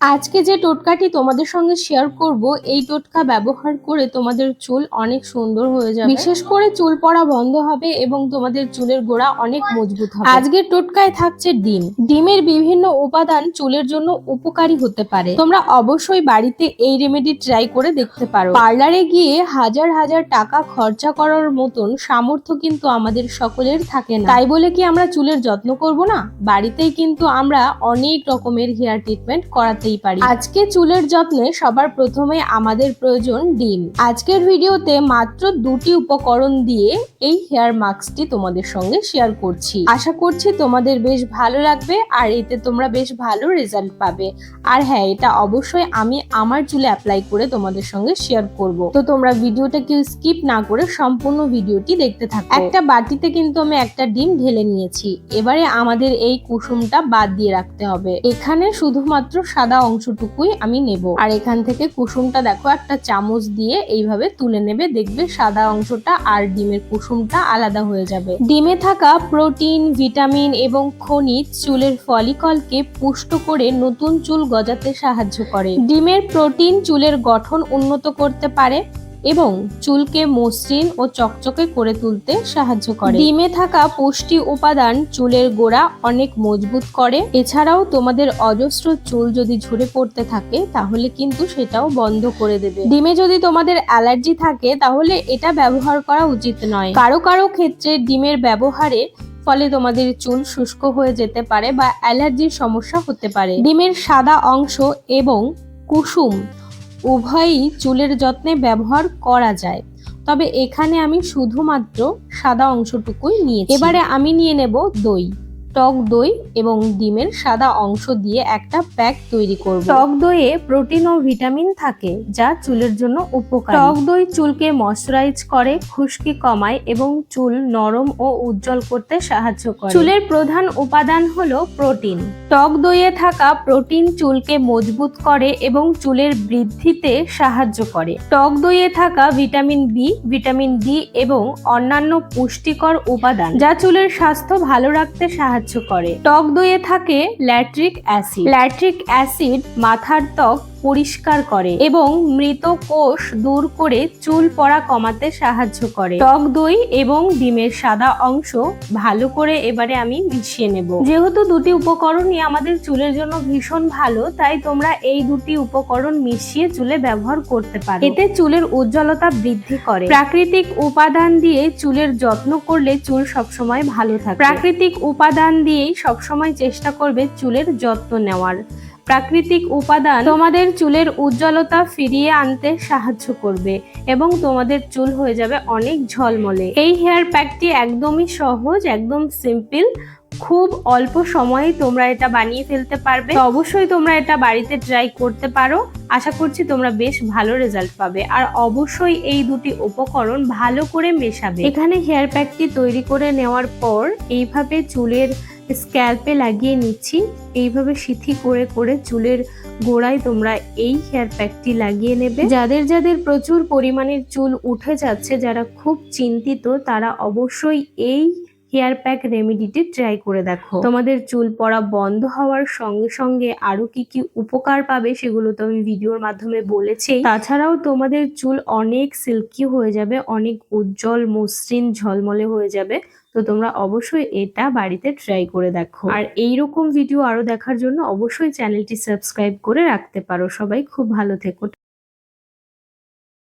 আজকে যে টোটকাটি তোমাদের সঙ্গে শেয়ার করব, এই টোটকা ব্যবহার করে তোমাদের চুল অনেক সুন্দর হয়ে যাবে। বিশেষ করে চুল পড়া বন্ধ হবে এবং তোমাদের চুলের গোড়া অনেক মজবুত হবে। আজকের টোটকায় থাকছে ডিম। ডিমের বিভিন্ন উপাদান চুলের জন্য উপকারী হতে পারে। তোমরা অবশ্যই বাড়িতে এই রেমেডি ট্রাই করে দেখতে পারো। পার্লারে গিয়ে হাজার হাজার টাকা খরচা করার মতন সামর্থ্য কিন্তু আমাদের সকলের থাকে না। তাই বলে কি আমরা চুলের যত্ন করব না? বাড়িতেই কিন্তু আমরা অনেক রকমের হেয়ার ট্রিটমেন্ট করাতেই পারি। আজকে চুলের যত্নে সবার প্রথমে আমাদের প্রয়োজন ডিম। আজকের ভিডিওতে মাত্র দুটি উপকরণ দিয়ে এই হেয়ার মাস্কটি তোমাদের সঙ্গে শেয়ার করছি। আশা করছি তোমাদের বেশ ভালো লাগবে আর এতে তোমরা বেশ ভালো রেজাল্ট পাবে। আর হ্যাঁ এটা অবশ্যই আমি আমার চুলে অ্যাপ্লাই করে তোমাদের সঙ্গে শেয়ার করব। তো তোমরা ভিডিওটা কেউ স্কিপ না করে সম্পূর্ণ ভিডিওটি দেখতে থাকো। একটা বাটিতে কিন্তু আমি একটা ডিম ঢেলে নিয়েছি। এবারে আমাদের এই কুসুমটা বাদ দিয়ে রাখতে হবে। এখানে শুধুমাত্র সাদা অংশটুকুই আমি নেব। আর এখান থেকে কুসুমটা দেখো, একটা চামচ দিয়ে এইভাবে তুলে নেবে, দেখবে সাদা অংশটা আর ডিমের কুসুমটা আলাদা হয়ে যাবে। ডিমে থাকা প্রোটিন, ভিটামিন এবং খনিজ চুলের ফলিকলকে পুষ্ট করে নতুন চুল গজাতে সাহায্য করে। ডিমের প্রোটিন চুলের গঠন উন্নত করতে পারে এবং চুলকে মসৃণ ও চকচকে করে তুলতে সাহায্য করে। ডিমে থাকা পুষ্টি উপাদান চুলের গোড়া অনেক মজবুত করে। এছাড়াও তোমাদের অজস্র চুল যদি ঝরে পড়তে থাকে, তাহলে কিন্তু সেটাও বন্ধ করে দেবে। ডিমে যদি তোমাদের অ্যালার্জি থাকে, তাহলে এটা ব্যবহার করা উচিত নয়। কারও কারও ক্ষেত্রে ডিমের ব্যবহারে ফলে তোমাদের চুল শুষ্ক হয়ে যেতে পারে বা অ্যালার্জির সমস্যা হতে পারে। ডিমের সাদা অংশ এবং কুসুম উভয়ই চুলের যত্নে ব্যবহার করা যায়। তবে এখানে আমি শুধুমাত্র সাদা অংশটুকুই নিয়েছি। এবারে আমি নিয়ে নেব দই। টক দই এবং ডিমের সাদা অংশ দিয়ে একটা প্যাক তৈরি করব। টক দইয়ে প্রোটিন ও ভিটামিন থাকে যা চুলের জন্য উপকারী। টক দই চুলকে ময়শ্চারাইজ করে খুশকি কমায় এবং চুল নরম ও উজ্জ্বল করতে সাহায্য করে। চুলের প্রধান উপাদান হলো প্রোটিন। টক দইয়ে থাকা প্রোটিন চুলকে মজবুত করে এবং চুলের বৃদ্ধিতে সাহায্য করে। টক দইয়ে থাকা ভিটামিন বি ভিটামিন ডি এবং অন্যান্য পুষ্টিকর উপাদান যা চুলের স্বাস্থ্য ভালো রাখতে সাহায্য করে। টক দইয়ে থাকে ল্যাট্রিক অ্যাসিড। ল্যাট্রিক অ্যাসিড মাথার ত্বক পরিষ্কার করে এবং মৃত কোষ দূর করে চুল পড়া কমাতে সাহায্য করে। টক দই এবং ডিমের সাদা অংশ ভালো করে এবারে আমি মিশিয়ে নেব। যেহেতু দুটি উপকরণই আমাদের চুলের জন্য ভীষণ ভালো, তাই তোমরা এই দুটি উপকরণ মিশিয়ে চুলে ব্যবহার করতে পারো। এতে চুলের উজ্জ্বলতা বৃদ্ধি করে। প্রাকৃতিক উপাদান দিয়ে চুলের যত্ন করলে চুল সবসময় ভালো থাকে। প্রাকৃতিক উপাদান দিয়েই সবসময় চেষ্টা করবে চুলের যত্ন নেওয়ার। প্রাকৃতিক উপাদান তোমাদের চুলের উজ্জ্বলতা ফিরিয়ে আনতে সাহায্য করবে এবং তোমাদের চুল হয়ে যাবে অনেক ঝলমলে। এই হেয়ার প্যাকটি একদমই সহজ, একদম সিম্পল খুব অল্প সময়ে তোমরা এটা বানিয়ে ফেলতে পারবে। অবশ্যই তোমরা এটা বাড়িতে ট্রাই করতে পারো। আশা করছি তোমরা বেশ ভালো রেজাল্ট পাবে। আর অবশ্যই এই দুটি উপকরণ ভালো করে মেশাবে। এখানে হেয়ার প্যাকটি তৈরি করে নেওয়ার পর এইভাবে চুলের স্ক্যাল্পে লাগিয়ে নিচ্ছি। এইভাবে সিথি করে করে চুলের গোড়ায় তোমরা এই হেয়ার প্যাকটি লাগিয়ে নেবে। যাদের যাদের প্রচুর পরিমাণের চুল উঠে যাচ্ছে, যারা খুব চিন্তিত, তারা অবশ্যই এই হেয়ার প্যাক রেমেডিটি ট্রাই করে দেখো। তোমাদের চুল পড়া বন্ধ হওয়ার সঙ্গে সঙ্গে আরও কি কি উপকার পাবে সেগুলো তো আমি ভিডিওর মাধ্যমে বলেছি তাছাড়াও তোমাদের চুল অনেক সিল্কি হয়ে যাবে, অনেক উজ্জ্বল, মসৃণ, ঝলমলে হয়ে যাবে। তো তোমরা অবশ্যই এটা বাড়িতে ট্রাই করে দেখো। আর এই রকম ভিডিও আরও দেখার জন্য অবশ্যই চ্যানেলটি সাবস্ক্রাইব করে রাখতে পারো। সবাই খুব ভালো থেকো।